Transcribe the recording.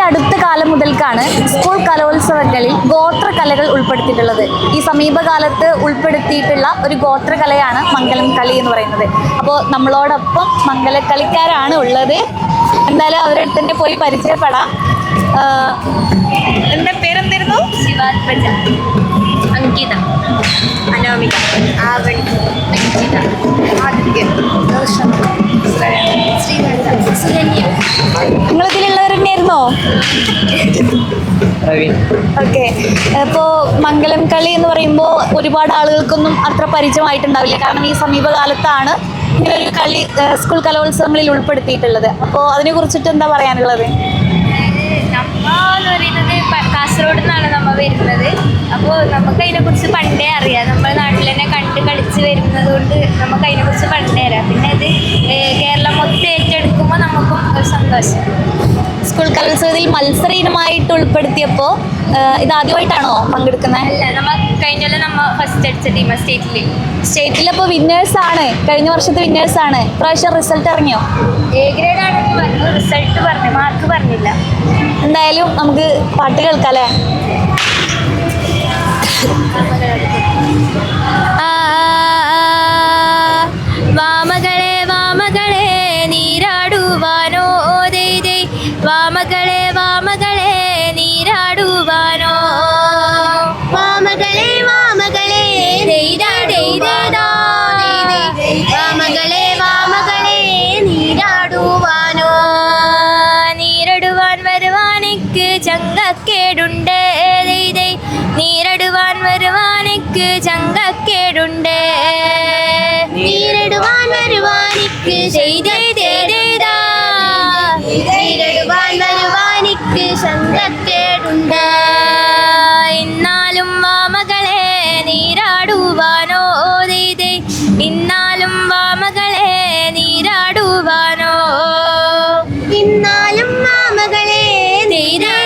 അടുത്ത കാലം മുതൽക്കാണ് സ്കൂൾ കലോത്സവങ്ങളിൽ ഗോത്രകലകൾ ഉൾപ്പെടുത്തിയിട്ടുള്ളത്. ഈ സമീപകാലത്ത് ഉൾപ്പെടുത്തിയിട്ടുള്ള ഒരു ഗോത്രകലയാണ് മംഗലം കളി എന്ന് പറയുന്നത്. അപ്പോൾ നമ്മളോടൊപ്പം മംഗലക്കളിക്കാരാണ് ഉള്ളത്. എന്തായാലും അവരുടെ തന്നെ പോയി പരിചയപ്പെടാം. എന്റെ പേരെന്തായിരുന്നു? ശിവാത്മജ. അങ്കിത. അനാമിക. ആവണി. ഓക്കെ. ഇപ്പോൾ മംഗലം കളി എന്ന് പറയുമ്പോൾ ഒരുപാട് ആളുകൾക്കൊന്നും അത്ര പരിചയമായിട്ടുണ്ടാവില്ല. കാരണം ഈ സമീപകാലത്താണ് ഇങ്ങനൊരു കളി സ്കൂൾ കലോത്സവങ്ങളിൽ ഉൾപ്പെടുത്തിയിട്ടുള്ളത്. അപ്പോൾ അതിനെ കുറിച്ചിട്ട് എന്താ പറയാനുള്ളത്? നമ്മ എന്ന് കാസർഗോഡ് നിന്നാണ് നമ്മൾ വരുന്നത്. അപ്പോൾ നമുക്ക് അതിനെക്കുറിച്ച് പണ്ടേ അറിയാം. നമ്മുടെ നാട്ടിൽ തന്നെ കണ്ട് കളിച്ച് വരുന്നത് കൊണ്ട് നമുക്ക് അതിനെക്കുറിച്ച് പണ്ടേ അറിയാം. പിന്നെ അത് കേരളം മൊത്തം ഏറ്റെടുക്കുമ്പോൾ നമുക്കും ഒരു സന്തോഷം. കലോത്സവത്തിൽ മത്സര ഇനമായിട്ട് ഉൾപ്പെടുത്തിയപ്പോൾ ഇത് ആദ്യമായിട്ടാണോ പങ്കെടുക്കുന്നത്? അല്ല നമ്മ കഴിഞ്ഞ നമ്മൾ നമ്മ ഫസ്റ്റ് അടിച്ച ടീം സ്റ്റേറ്റിൽ അപ്പോൾ വിന്നേഴ്സ് ആണ്. കഴിഞ്ഞ വർഷത്തെ വിന്നേഴ്സ് ആണ്. പ്രാവശ്യം റിസൾട്ട് ഇറങ്ങിയോ? എ ഗ്രേഡ് ആണെന്ന് പറഞ്ഞു റിസൾട്ട് പറഞ്ഞു മാർക്ക് പറഞ്ഞില്ല. എന്തായാലും നമുക്ക് പാട്ട് കേൾക്കാം അല്ലേ? വാമകളെ വാമകളെ നീരാടുവാനോ ഓ വാമകളെ വാമകളെ നീരാടുവാനോ വാമകളെ വാമകളെ വാമകളെ വാമകളെ നീരാടുവാനോ. നീരടുവാൻ വരുവാനിക്ക് ചങ്കക്കേടുണ്ട്. നീരടുവാൻ വരുവാനിക്ക് ചങ്കക്കേടുണ്ട്. നീരടുവാൻ വരുവാനിക്ക് ചെയ്തേതേതാ നീരടുവാൻ വരുവാനിക്ക് പാടുണ്ട്. ഇന്നാലും വാമകളെ നീരാടുവാനോ ദൈതേ. ഇന്നാലും വാമകളെ നീരാടുവാനോ. ഇന്നാലും വാമകളെ നീരാ